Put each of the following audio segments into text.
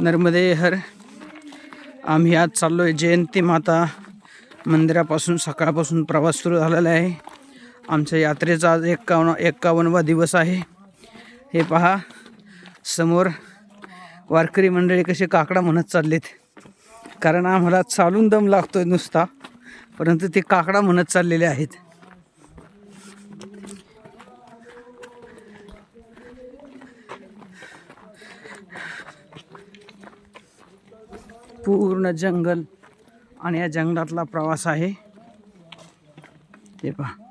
नर्मदे हर. आम्ही आज चाललो आहे जयंती माता मंदिरापासून सकाळपासून प्रवास सुरू झालेला आहे. आमच्या यात्रेचा आज एक्कावन्न एक्कावन्नवा दिवस आहे. हे पहा समोर वारकरी मंडळी कसे काकडा म्हणत चाललेत. कारण आम्हाला चालून दम लागतो आहे नुसता परंतु ते काकडा म्हणत चाललेले आहेत. पूर्ण जंगल आणि या जंगलातला प्रवास आहे. हे पहा.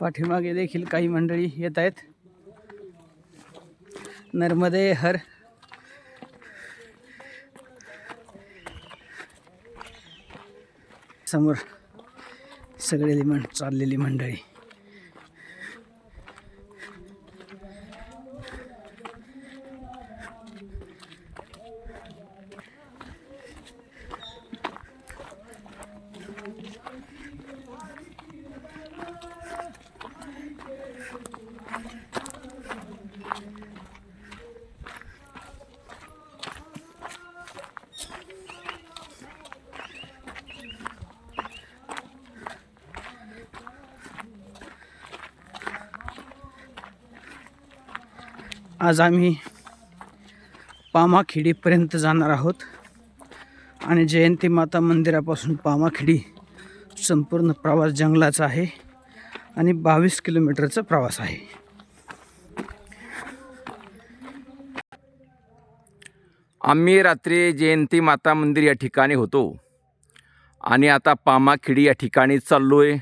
पाठीमागे देखील काही मंडळी येत आहेत. नर्मदे हर. समोर सगळेली मं चाललेली मंडळी. आज आम्ही पामाखिडीपर्यंत जाणार आहोत. आणि जयंती माता मंदिरापासून पामाखिडी संपूर्ण प्रवास जंगलाचा आहे आणि बावीस किलोमीटरचा प्रवास आहे. आम्ही रात्री जयंती माता मंदिर या ठिकाणी होतो. आणि आता पामाखिडी या ठिकाणी चाललो आहे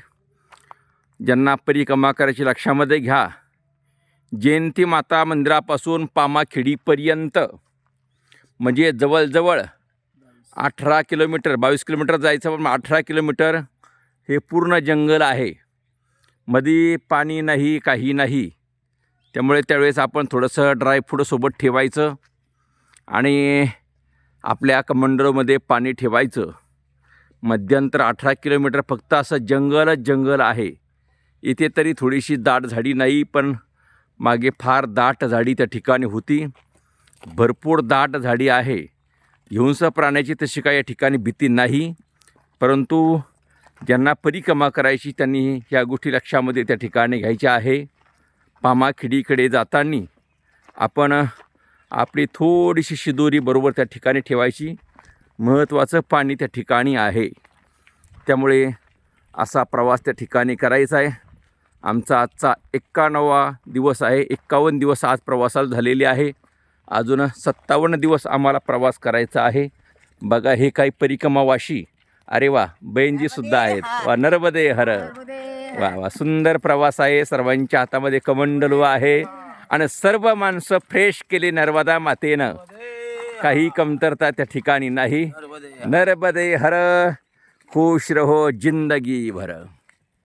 ज्यांना परिक्रमा करायची लक्षामध्ये घ्या. जयंती माता मंदिरापासून पामाखेडीपर्यंत. म्हणजे जवळजवळ अठरा किलोमीटर बावीस किलोमीटर जायचं पण अठरा किलोमीटर हे पूर्ण जंगल आहे. मध्ये पाणी नाही काही नाही. त्यामुळे त्यावेळेस आपण थोडंसं ड्रायफ्रूट सोबत ठेवायचं आणि आपल्या कमंडलमध्ये पाणी ठेवायचं. मध्यंतर अठरा किलोमीटर फक्त असं जंगलच जंगल आहे. इथे तरी थोडीशी दाट झाडी नाही पण मागे फार दाट झाडी त्या ठिकाणी होती. भरपूर दाट झाडी आहे. हिंस प्राण्याची तशी काही या ठिकाणी भीती नाही. परंतु ज्यांना परिक्रमा करायची त्यांनी ह्या गोष्टी लक्षामध्ये त्या ठिकाणी घ्यायच्या आहे. पामाखिडीकडे जाताना आपण आपली थोडीशी शिदोरी बरोबर त्या ठिकाणी ठेवायची. महत्त्वाचं पाणी त्या ठिकाणी आहे. त्यामुळे असा प्रवास त्या ठिकाणी करायचा आहे. आमचा आजचा एक्कावन्नवा दिवस आहे. एक्कावन्न दिवस आज प्रवासाला झालेले आहे. अजून सत्तावन्न दिवस आम्हाला प्रवास करायचा आहे. बघा हे काही परिक्रमावाशी. अरे वा बहिणजीसुद्धा आहेत. वा नर्मदे हर. वा वा सुंदर प्रवास आहे. सर्वांच्या हातामध्ये कमंडलू आहे. आणि सर्व माणसं फ्रेश केली नर्मदा मातेनं. काही कमतरता त्या ठिकाणी नाही. नर्मदे हर. खुश रहो जिंदगी भर